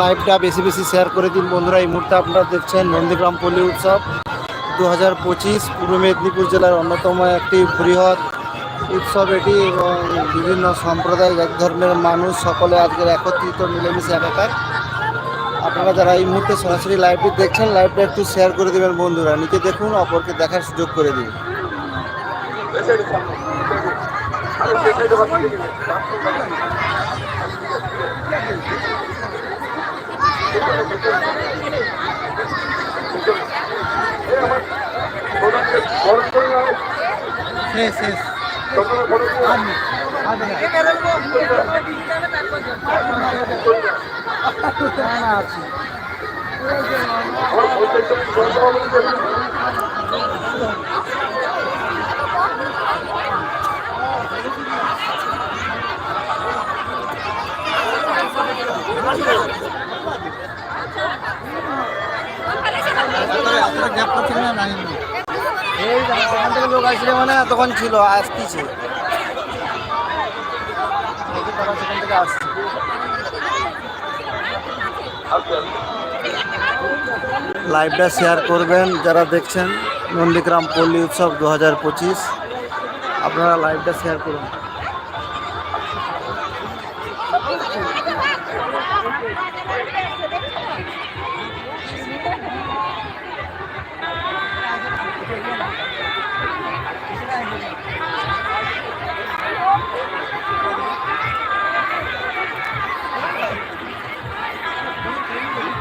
লাইভটা বেশি বেশি শেয়ার করে দিন। বন্ধুরা, এই মুহূর্তে আপনারা দেখছেন নন্দীগ্রাম পল্লী উৎসব। দু হাজার পঁচিশ পূর্ব মেদিনীপুর জেলার অন্যতম একটি বৃহৎ উৎসব এটি এবং বিভিন্ন সম্প্রদায় এক ধর্মের মানুষ সকলে আজকের একত্রিত মিলেমিশে একাকার। আপনারা যারা এই মুহূর্তে সরাসরি লাইভটি দেখছেন লাইভটা একটু শেয়ার করে দেবেন বন্ধুরা। নিচে দেখুন, অপরকে দেখার সুযোগ করে দিন। শেষ শেষ আপনারা গ্যাপ করছেন না জানেন লোক মানে তখন ছিল আসতেছে লাইভটা শেয়ার করবেন, যারা দেখছেন, নন্দীগ্রাম পল্লী উৎসব দু হাজার পঁচিশ। আপনারা লাইভটা শেয়ার করুন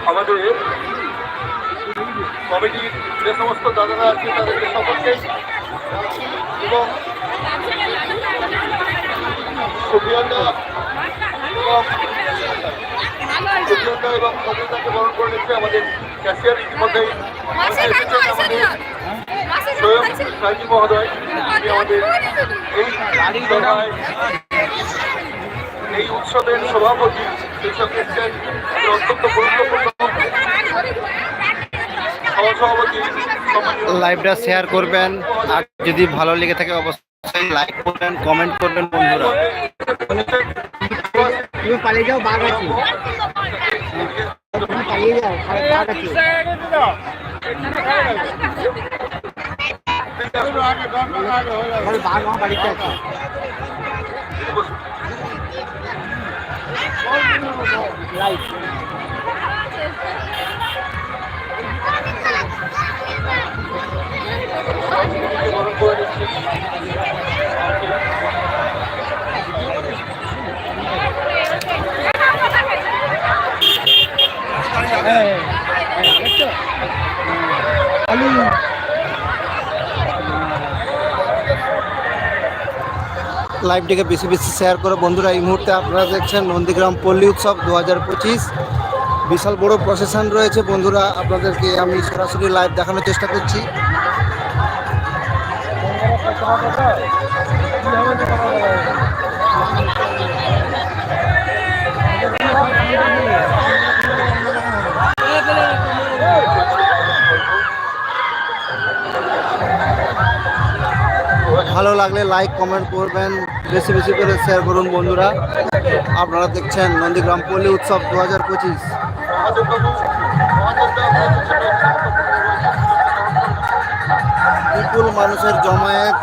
আমাদের কমিটির যে সমস্ত দাদারা আছে তাদেরকে সকলকে এবং এবং এবং বরণ করে নিচ্ছে আমাদের ক্যাশিয়ার ইতিমধ্যেই। আমাদের এসেছেন আমাদের স্বয়ং সাইজি মহোদয় তিনি আমাদের এই সভায় এই উৎসবের সভাপতি এসেছেন তিনি অত্যন্ত গুরুত্বপূর্ণ লাইভটা শেয়ার করবেন। আর যদি ভালো লেগে থাকে অবশ্যই লাইক করবেন কমেন্ট করবেন বন্ধুরা। তুমি পালিয়ে যাও বাঘ আছে। পালিয়ে যাও বাঘ আছে। বাঘ আমার বাড়িতে আছে। লাইট লাইভটিকে বেশি বেশি শেয়ার করে। বন্ধুরা, এই মুহূর্তে আপনারা দেখছেন নন্দীগ্রাম পল্লী উৎসব দু বিশাল বড় প্রসেশন রয়েছে। বন্ধুরা, আপনাদেরকে আমি সরাসরি লাইভ দেখানোর চেষ্টা করছি। ভালো লাগলে লাইক কমেন্ট করবেন, বেশি বেশি করে শেয়ার করুন বন্ধুরা। আপনারা দেখছেন নন্দীগ্রাম পল্লী উৎসব দু হাজার পঁচিশ। বিপুল মানুষের জমায়েত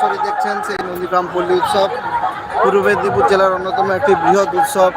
সরাসরি দেখছেন সেই নন্দীগ্রাম পল্লী উৎসব। পূর্ব মেদিনীপুর জেলার অন্যতম একটি বৃহৎ উৎসব।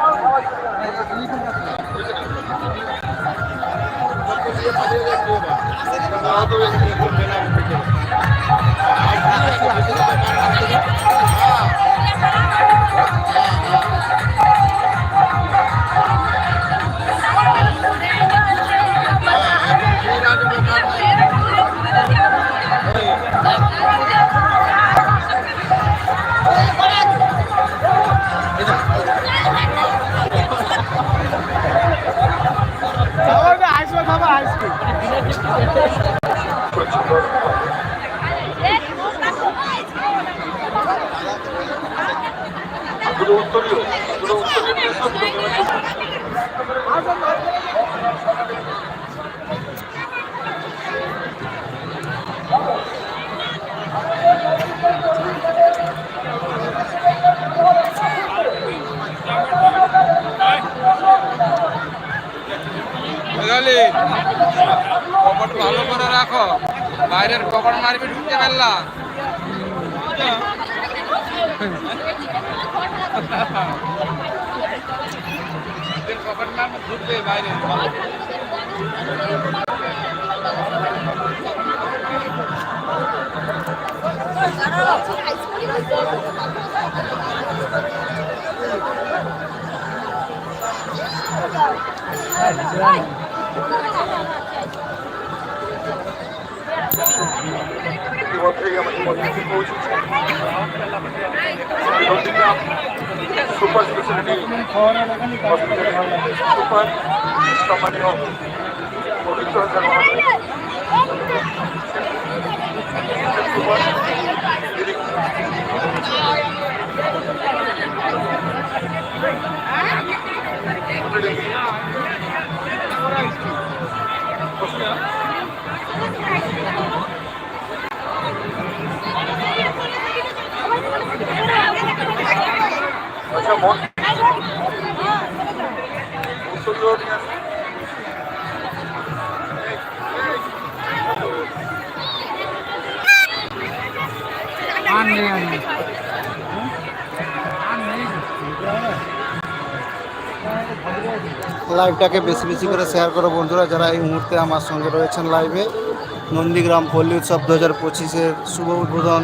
উত্তরীয় ভালো করে রাখো। বাইরের কপাট মারবি ঢুকতে পারলা। বাইরে। ইতিমধ্যেই আমাদের মধ্যে পৌঁছেছে সুপার স্পেশালিটি হসপিটালের সুপার সম্মানীয় পবিত্র হাজার লাইভটাকে বেশি বেশি করে শেয়ার করো বন্ধুরা, যারা এই মুহূর্তে আমার সঙ্গে রয়েছেন লাইভে নন্দীগ্রাম পল্লী উৎসব দু হাজার পঁচিশের শুভ উদ্বোধন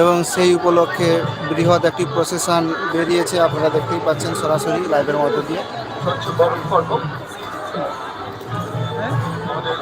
এবং সেই উপলক্ষে বৃহৎ একটি প্রসেশন বেরিয়েছে, আপনারা দেখতেই পাচ্ছেন সরাসরি লাইভের মধ্য দিয়ে। আমাদের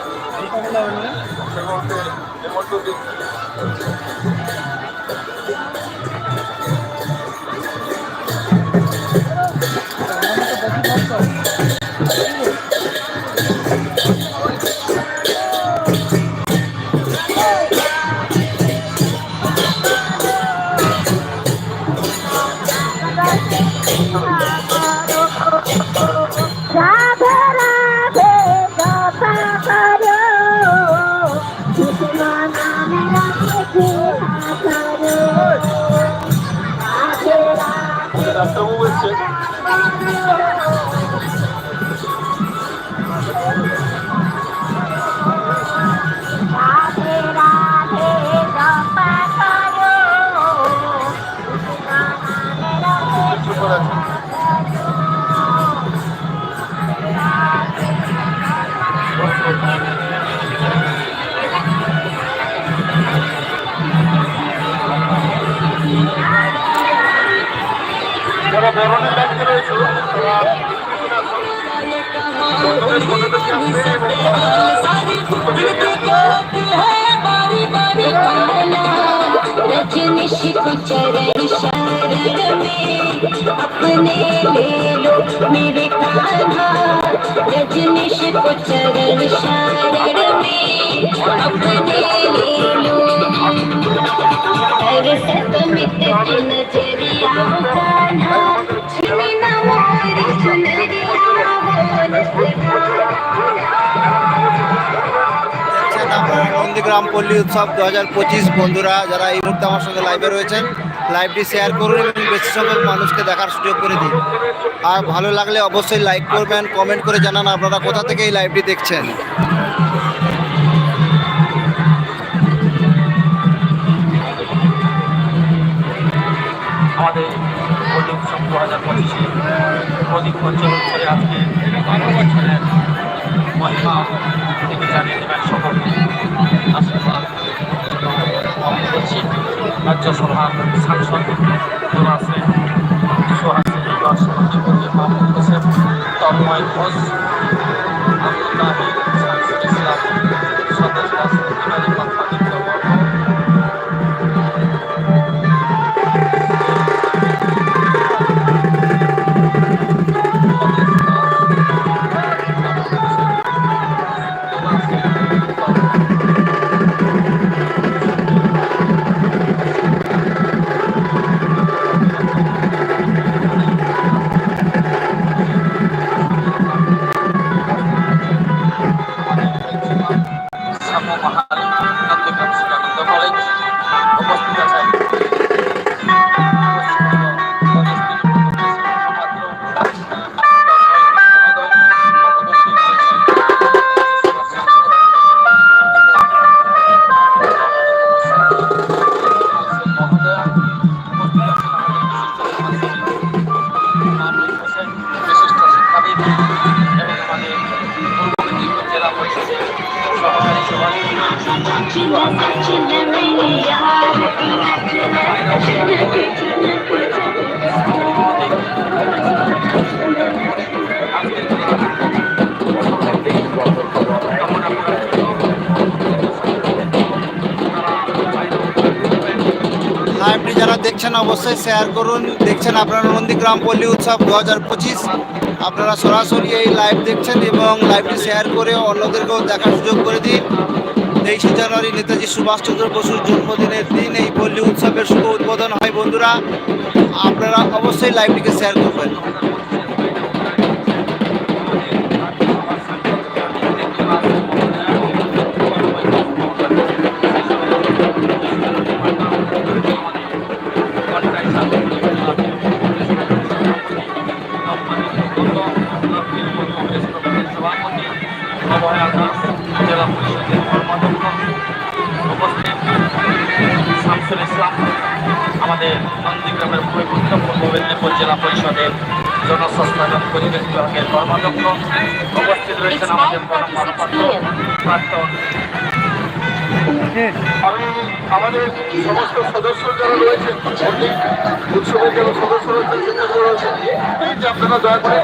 रजनीश को चरण शरण में अपने ले लो मेरे कान्हा रजनीश को चरण शरण में अपने ले लो हर सतमित नज़रिया कान्हा छिने न मोरी सुनरिया बोल सुधारा নন্দীগ্রাম পল্লী উৎসব দু হাজার পঁচিশ। বন্ধুরা, যারা এই মুহূর্তে আমার সঙ্গে লাইভে রয়েছেন লাইভটি শেয়ার করুন এবং বেশি সংখ্যক মানুষকে দেখার সুযোগ করে দিন। আর ভালো লাগলে অবশ্যই লাইক করবেন কমেন্ট করে জানান আপনারা কোথা থেকে এই লাইভটি দেখছেন। আমাদের প্রদীপ আজকে বারো বছরের মহিমা জানিয়ে দেবেন সকলকে করছি রাজ্যসভার সাংসদ আছে সোহাসী মাহমুদ তন্ময় ঘোষ আব্দুল্লাহি শামসুল ইসলাম সদস্য রাষ্ট্রপতি দেখছেন অবশ্যই শেয়ার করুন। দেখছেন আপনারা নন্দীগ্রাম পল্লী উৎসব দু হাজার পঁচিশ। আপনারা সরাসরি এই লাইভ দেখছেন এবং লাইভটি শেয়ার করে অন্যদেরকেও দেখার সুযোগ করে দিন। তেইশে জানুয়ারি নেতাজি সুভাষচন্দ্র বসুর জন্মদিনের দিন এই পল্লী উৎসবের শুভ উদ্বোধন হয়। বন্ধুরা, আপনারা অবশ্যই লাইভটিকে শেয়ার করবেন। পরিষদের জনস্বাস্থ্য এবং পরিবেশ বিভাগের কর্মাধ্যক্ষ উপস্থিত রয়েছেন আমাদের প্রাক্তন। আমি আমাদের সমস্ত সদস্য যারা রয়েছেন উৎসবের যারা সদস্য রয়েছেন আপনারা দয়া করে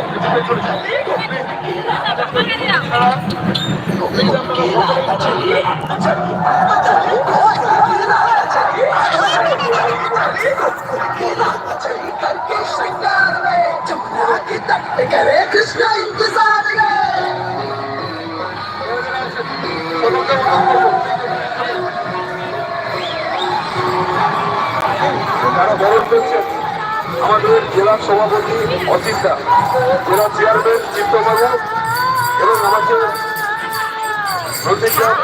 যারা বরণ করছেন আমাদের জেলা সভাপতি অচিন্তা জেলা চেয়ারম্যান চিত্তবাবু এবং আমাদের নদীগ্রাম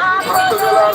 জেলার।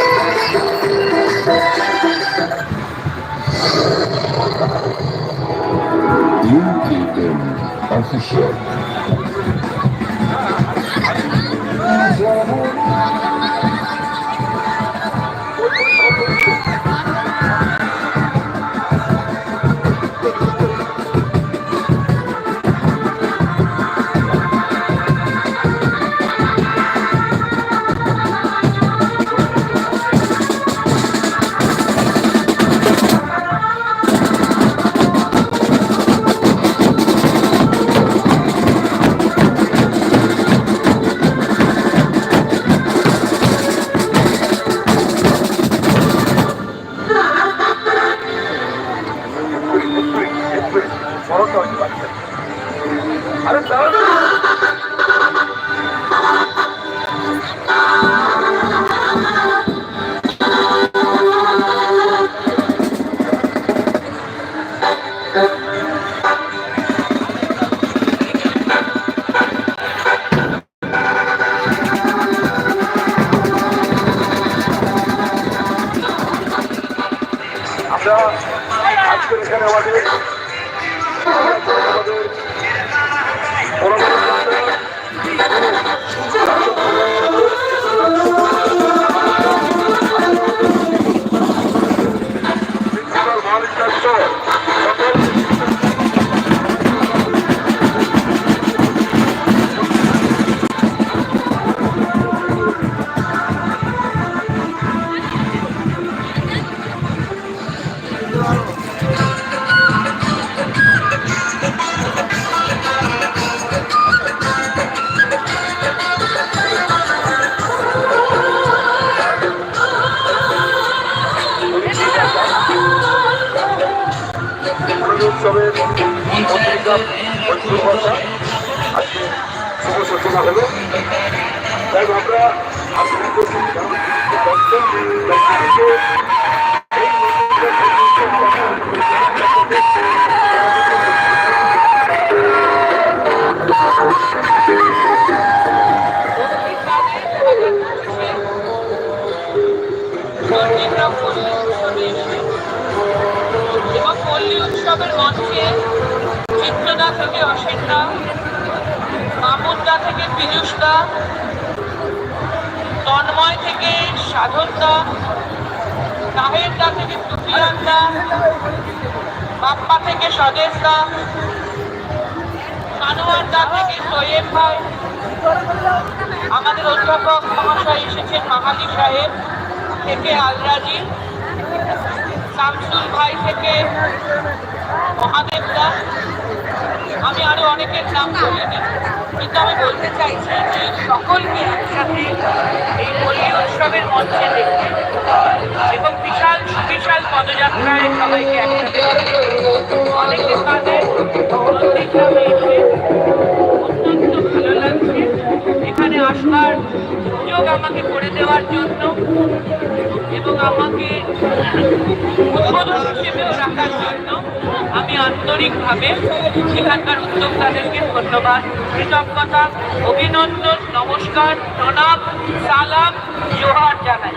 here. Official. বড়টা হচ্ছে বাচ্চা। আরে দাঁড়াও প্রতাপ বন্দ্যোপাধ্যায় আজকে শুভ সূচনা হলো তাই আমরা এসে এবং পল্লী উৎসবের মঞ্চে চিত্রদা থেকে অসিন্দা মামুনদা থেকে পীযুষদা তন্ময় থেকে সাধনদা তাহেরদা থেকে সুফিয়ানদা বাপ্পা থেকে স্বদেশদা কানোয়ারদা থেকে সৈয়দ ভাই, আমাদের অধ্যাপক মহাশয় এসেছেন মাহালি সাহেব থেকে আলরাজি, শামসুল ভাই থেকে মহাদেব দাস আমি আরও অনেকের নাম বলিনি কিন্তু আমি বলতে চাইছি যে সকলকে একসাথে এই হোলি উৎসবের মঞ্চে দেখতে। এবং বিশাল সুবিশাল পদযাত্রায় সবাইকে একসাথে। অনেকে অত্যন্ত ভালো লাগছে। এখানে আসবার সুযোগ আমাকে করে দেওয়ার জন্য এবং আমাকে উদ্বোধন রাখার জন্য আমি আন্তরিকভাবে এখানকার উদ্যোক্তাদেরকে ধন্যবাদ। কৃতজ্ঞতা, অভিনন্দন, নমস্কার, প্রণাম, সালাম, জোহার জানাই।